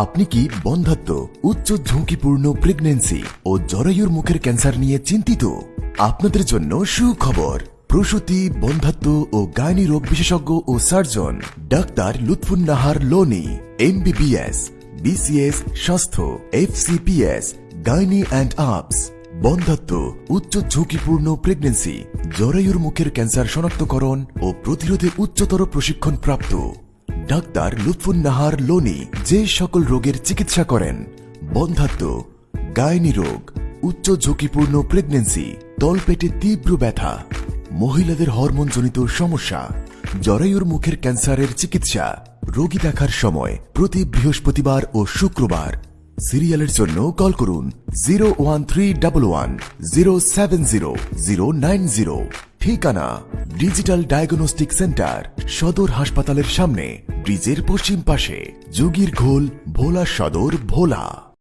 আপনি কি বন্ধাত্ম, উচ্চ ঝুঁকিপূর্ণ প্রেগনেন্সি ও জরায়ুর মুখের ক্যান্সার নিয়ে চিন্তিত? আপনাদের জন্য সুখবর, প্রসূতি, বন্ধাত্ম ও গাইনি রোগ বিশেষজ্ঞ ও সার্জন ডাক্তার লুৎফুন্নাহার লোনি, এমবিবিএস, বিসিএস, স্বাস্থ্য, এফসিপিএস, গাইনি অ্যান্ড আপস বন্ধাত্ম, উচ্চ ঝুঁকিপূর্ণ প্রেগনেন্সি জরায়ুর মুখের ক্যান্সার শনাক্তকরণ ও প্রতিরোধে উচ্চতর প্রশিক্ষণ প্রাপ্ত ডাক্তার লুৎফুন নাহার লোনি যে সকল রোগের চিকিৎসা করেন, বন্ধাত্ম গায়নি রোগ, উচ্চ ঝুঁকিপূর্ণ প্রেগনেন্সি তলপেটে তীব্র ব্যথা, মহিলাদের হরমোনজনিত সমস্যা, জরায়ুর মুখের ক্যান্সারের চিকিৎসা, রোগী দেখার সময় প্রতি বৃহস্পতিবার ও শুক্রবার। সিরিয়ালের জন্য কল করুন zero one three double one zero seven zero zero nine zero. ঠিকানা ডিজিটাল ডায়াগনস্টিক সেন্টার সদর হাসপাতালের সামনে, ব্রিজের পশ্চিম পাশে, যোগীর ঘোল, ভোলা সদর, ভোলা।